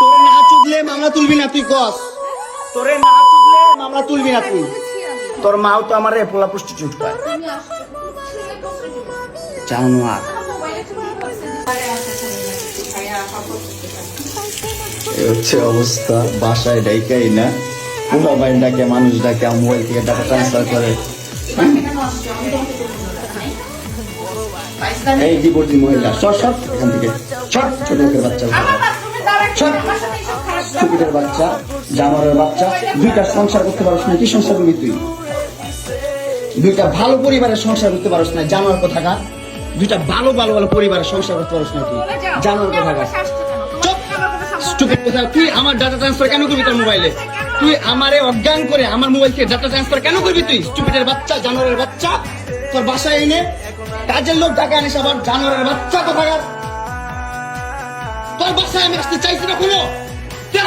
তোরে না চুদলে মামলা তুলবি না তুই, কস। তোরে না চুদলে মামলা তুলবি না তুই। তোর মাও তো আমার পোলা হচ্ছে অবস্থা, বাসায় ডাইকাই না। ডাকে, মানুষ ডাকে, মোবাইল থেকে টাকা ট্রান্সফার করে। এই ডিপোর্টি মহিলা? এখান থেকে। ছোট বাচ্চা। চুপিটের বাচ্চা জানোয়ারের বাচ্চা দুইটা সংসার করতে পারছ না কি সংসার করবি তুই? দুইটা ভালো পরিবারের সংসার করতে পারছ না জানোয়ার কোথাকার দুইটা ভালো ভালো ভালো পরিবারের সংসার করতে পারছ না তুই জানোয়ার কোথাকার স্টুপিড কথা তুই আমার ডাটা ট্রান্সফার কেন করবি তোর মোবাইলে তুই আমারে অজ্ঞান করে আমার মোবাইল থেকে ডাটা ট্রান্সফার কেন করবি তুই? স্টুপিডের বাচ্চা জানোয়ারের বাচ্চা তোর বাসায় এনে কাজের লোক টাকা আনিস আবার জানোয়ারের বাচ্চা কোথাকার তোর বাসায় আমি আসতে চাইছি না কোনো।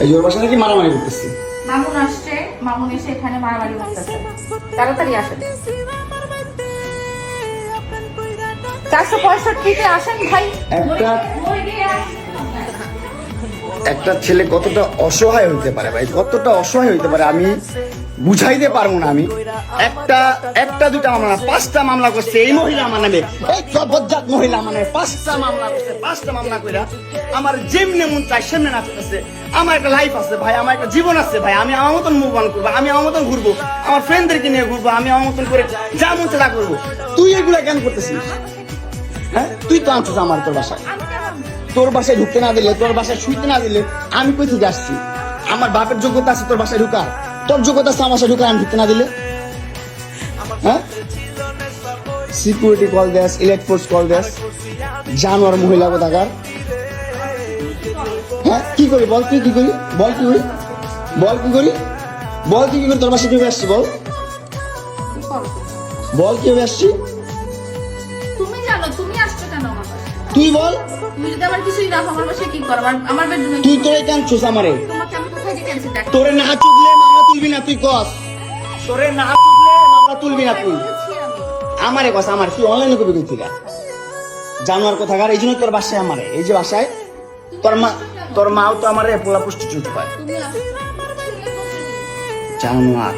এই জোর বাসা নাকি মারামারি করতেছি? মামুন আসছে মামুন এসে এখানে মারামারি করতেছে। তাড়াতাড়ি আসেন। চারশো পঁয়ষট্টিতে আসেন ভাই। একটা একটা ছেলে কতটা অসহায় হইতে পারে ভাই? কতটা অসহায় হইতে পারে আমি বুঝাইতে পারব না আমি। একটা একটা দুটা মামলা পাঁচটা মামলা করছে এই মহিলা নামে। এই মহিলা পাঁচটা মামলা করছে, পাঁচটা মামলা কইরা আমার মন চাই আমার একটা লাইফ আছে ভাই, আমার একটা জীবন আছে ভাই, আমি আমার মতন মুভ অন করব, আমি আমার মতন ঘুরবো, আমার ফ্রেন্ডদেরকে নিয়ে ঘুরবো, আমি আমার মতন করে যা মন তা করব। তুই এগুলা কেন করতেছিস? হ্যাঁ? তুই তো আনছিস আমার তোর বাসায়। তোর বাসায় ঢুকতে না দিলে, তোর বাসায় শুইতে না দিলে আমি কই থেকে আসছি? আমার বাপের যোগ্যতা আছে তোর বাসায় ঢুকার। তোর যোগ্যতা আছে আমার বাসায় ঢুকার, আমি ঢুকতে না দিলে? সিকিউরিটি কল দেস ইলেক্ট ফোর্স কল দেস। জানোয়ার মহিলা কোথাকার? হ্যাঁ? কি করি বল তুই কি করি? বল কি করি? বল কি করি? বল তুই কি করি তোর বাসায় কীভাবে আসছি বল? বল কীভাবে আসছি? তুমি জানো, তুমি আসছো কেন আমার? তুই বল। তুই তোরে কেন ছুস আমারে? তোরে না চুদলে মামলা তুলবি না তুই কস। তোরে না চুদলে মামলা তুলবি না তুই। আমারে কস আমার তুই অনলাইনে করবি কই থেকে? জানোয়ার কোথাকার এই জন্য তোর বাসায় আমারে। এই যে বাসায় তোর মা তোর মাও তো আমারে পোলা পুষ্টি চুট পায় জানোয়ার।